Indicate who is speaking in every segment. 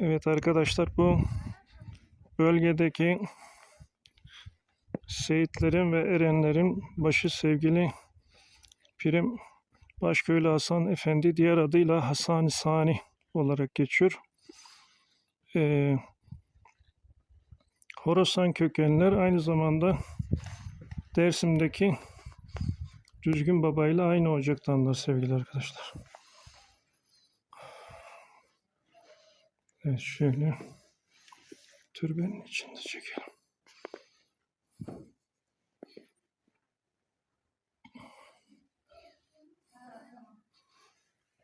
Speaker 1: Evet arkadaşlar bu bölgedeki Seyitlerin ve Erenlerin başı sevgili Pirim Başköylü Hasan Efendi diğer adıyla Hasan Sani olarak geçiyor. Ee, Horasan kökenler aynı zamanda Dersim'deki Düzgün Baba ile aynı ocaktanlar sevgili arkadaşlar. Evet şöyle türbenin içinde çekelim.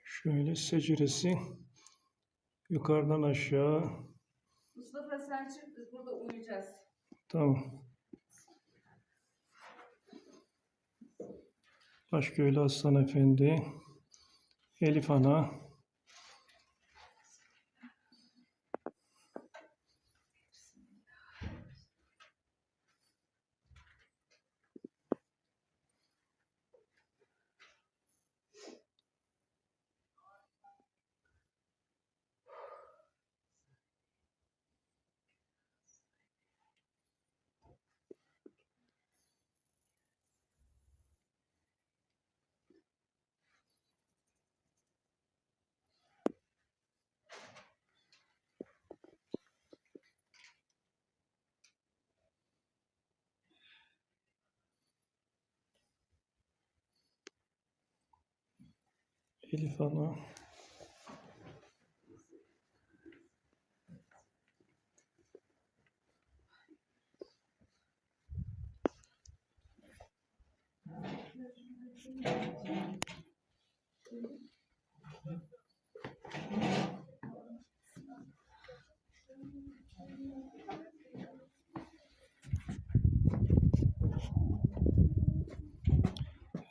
Speaker 1: Şöyle seciresi yukarıdan aşağı
Speaker 2: Mustafa sen çık biz burada uyuyacağız.
Speaker 1: Tamam. Başköylü Aslan Efendi, Elif Ana, Elif Ana.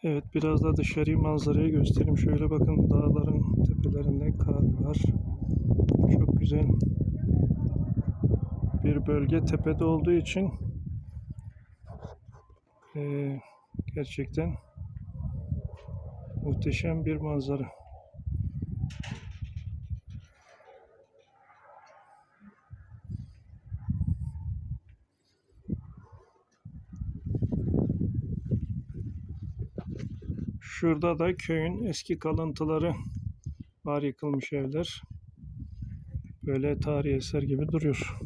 Speaker 1: Evet biraz da dışarıyı manzarayı göstereyim. Şöyle bakın dağların tepelerinde kar var. Çok güzel bir bölge tepede olduğu için eee, gerçekten muhteşem bir manzara. Şurada da köyün eski kalıntıları var yıkılmış evler. Böyle tarihi eser gibi duruyor.